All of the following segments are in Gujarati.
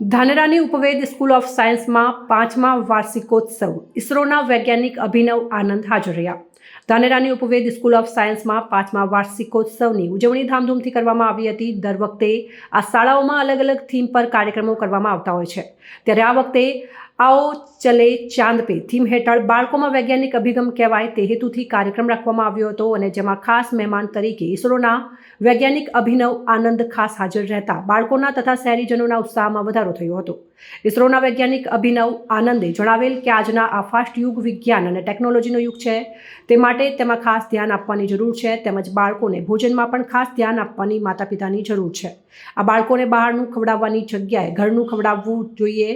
ધાનેરાની ઉપવેદ સ્કૂલ ઓફ સાયન્સમાં પાંચમા વાર્ષિકોત્સવ, ઇસરોના વૈજ્ઞાનિક અભિનવ આનંદ હાજર રહ્યા ધાનેરાની ઉપવેદ સ્કૂલ ઓફ સાયન્સમાં પાંચમા વાર્ષિકોત્સવની ઉજવણી ધામધૂમથી કરવામાં આવી હતી. દર વખતે આ શાળાઓમાં અલગ અલગ થીમ પર કાર્યક્રમો કરવામાં આવતા હોય છે. ત્યારે આ વખતે આવો ચલે ચાંદ પે. થીમ હેઠળ બાળકોમાં વૈજ્ઞાનિક અભિગમ કહેવાય તે હેતુથી કાર્યક્રમ રાખવામાં આવ્યો હતો અને જેમાં ખાસ મહેમાન તરીકે ઇસરોના વૈજ્ઞાનિક અભિનવ આનંદ ખાસ હાજર રહેતા બાળકોના તથા શહેરીજનોના ઉત્સાહમાં વધારો થયો હતો. ઇસરોના વૈજ્ઞાનિક અભિનવ આનંદે જણાવેલ કે આજના આ ફાસ્ટ યુગ વિજ્ઞાન અને ટેકનોલોજીનો યુગ છે. તે માટે તેમાં ખાસ ધ્યાન આપવાની જરૂર છે તેમજ બાળકોને ભોજનમાં પણ ખાસ ધ્યાન આપવાની માતા પિતાની જરૂર છે. આ બાળકોને બહારનું ખવડાવવાની જગ્યાએ ઘરનું ખવડાવવું જોઈએ.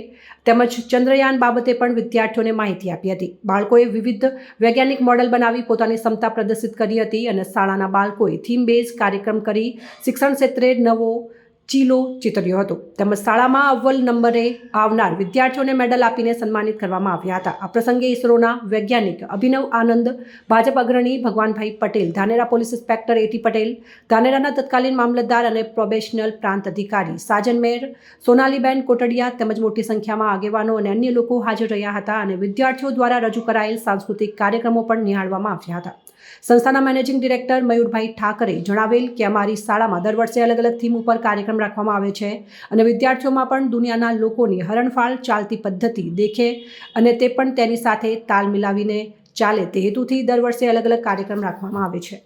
તેમજ ચંદ્રયાન બાબતે પણ વિદ્યાર્થીઓને માહિતી આપી હતી. બાળકોએ વિવિધ વૈજ્ઞાનિક મોડેલ બનાવી પોતાની ક્ષમતા પ્રદર્શિત કરી હતી અને શાળાના બાળકોએ થીમ બેઝ કાર્યક્રમ કરી શિક્ષણ ક્ષેત્રે નવો ચીલો ચિતર્યો હતો. તેમજ શાળામાં અવ્વલ નંબરે આવનાર વિદ્યાર્થીઓને મેડલ આપીને સન્માનિત કરવામાં આવ્યા હતા. આ પ્રસંગે ઇસરોના વૈજ્ઞાનિક અભિનવ આનંદ, ભાજપ અગ્રણી Bhagwanbhai Patel, Dhanera police inspector AT Patel, ધાનેરાના તત્કાલીન મામલતદાર અને પ્રોબેશનલ પ્રાંત અધિકારી સાજન મેર, સોનાલીબેન કોટડિયા તેમજ મોટી સંખ્યામાં આગેવાનો અને અન્ય લોકો હાજર રહ્યા હતા અને વિદ્યાર્થીઓ દ્વારા રજૂ કરાયેલ સાંસ્કૃતિક કાર્યક્રમો પણ નિહાળવામાં આવ્યા હતા. સંસ્થાના મેનેજિંગ ડિરેક્ટર મયુરભાઈ ઠાકરે જણાવેલ કે અમારી શાળામાં દર વર્ષે અલગ અલગ થીમ ઉપર કાર્યક્રમ રાખવામાં આવે છે અને વિદ્યાર્થીઓમાં પણ દુનિયાના લોકોની હરણફાળ ચાલતી પદ્ધતિ દેખે અને તે પણ તેની સાથે તાલ મિલાવીને ચાલે તે હેતુથી દર વર્ષે અલગ અલગ કાર્યક્રમ રાખવામાં આવે છે.